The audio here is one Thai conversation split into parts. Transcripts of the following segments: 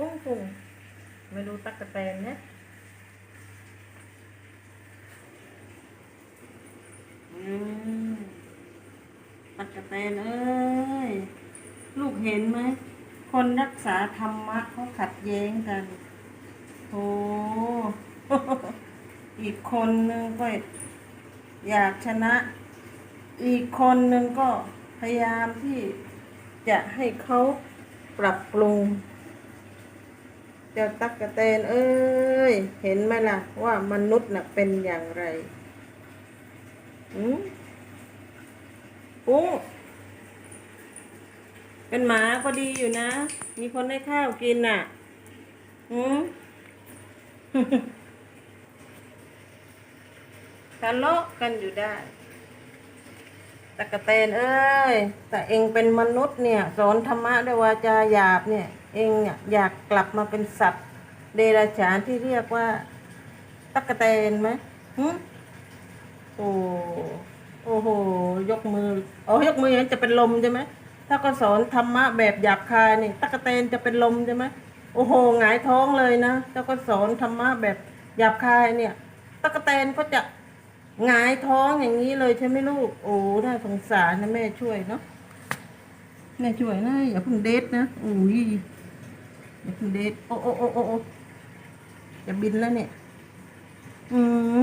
ฟุ้งฟุ้งไม่ดูตักกะแตนนะอืมตักกะแตนเอ้ย ลูกเห็นไหม คนรักษาธรรมะเขาขัดแย้งกันโอ้อีกคนนึงก็อยากชนะ อีกคนนึงก็พยายามที่จะให้เขาปรับปรุง เจ้าตักกะแตนเอ้ย เห็นไหมล่ะ ว่ามนุษย์น่ะเป็นอย่างไรอืมปุ้งเป็นหมาก็ดีอยู่นะ มีคนได้ข้าวกินน่ะอืมทะเลาะกันอยู่ได้ ตะกะเตนเอ้ยแต่เองเป็นมนุษย์เนี่ยสอนธรรมะด้วยวาจาหยาบเนี่ย เองเนี่ยอยากกลับมาเป็นสัตว์เดรัจฉานที่เรียกว่าตะกะเตนไหมหึโอ้โอ้โห ยกมืออ๋อยกมืออย่างนั้นจะเป็นลมใช่ไหมถ้าก็สอนธรรมะแบบหยาบคายนี่ตะกะเตนจะเป็นลมใช่ไหมโอ้โหหงายท้องเลยนะถ้าก็สอนธรรมะแบบหยาบคายเนี่ยตะกะเตนก็จะ งายท้องอย่างนี้เลยใช่ไหมลูก โอ้น่าสงสารนะแม่ช่วยเนาะแม่ช่วยนะอย่าเพิ่งเดทนะอุ้ยอย่าเพิ่งเดทโอ้โอ้โอ้โอ้โอ้จะบินแล้วเนี่ย อืม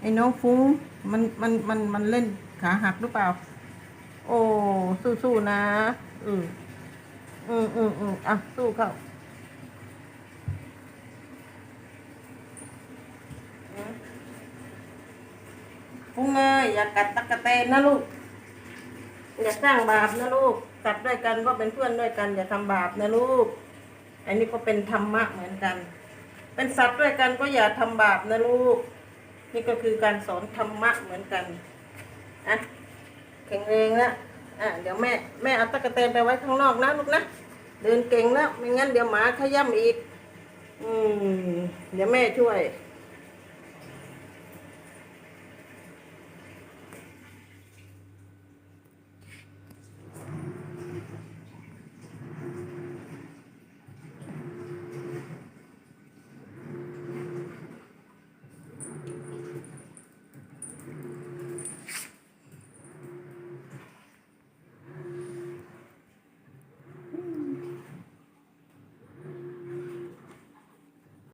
ไอ้น้องฟุ้งมันมันมันมันเล่นขาหักหรือเปล่า โอ้สู้ๆนะอืมอืมอืมอืมอะสู้เข้า ฟุ้งเอ้ยอย่ากัดตะกะเตนนะลูก อย่าสร้างบาปนะลูก กัดด้วยกันก็เป็นเพื่อนด้วยกัน อย่าทำบาปนะลูก อันนี้ก็เป็นธรรมะเหมือนกัน เป็นสัตว์ด้วยกันก็อย่าทำบาปนะลูก นี่ก็คือการสอนธรรมะเหมือนกันอะแข็งแรงแล้วอะเดี๋ยวแม่แม่เอาตะกะแตนไปไว้ข้างนอกนะลูกนะ เดินเก่งแล้วไม่งั้นเดี๋ยวหมาขย่ำอีก อืม เดี๋ยวแม่ช่วย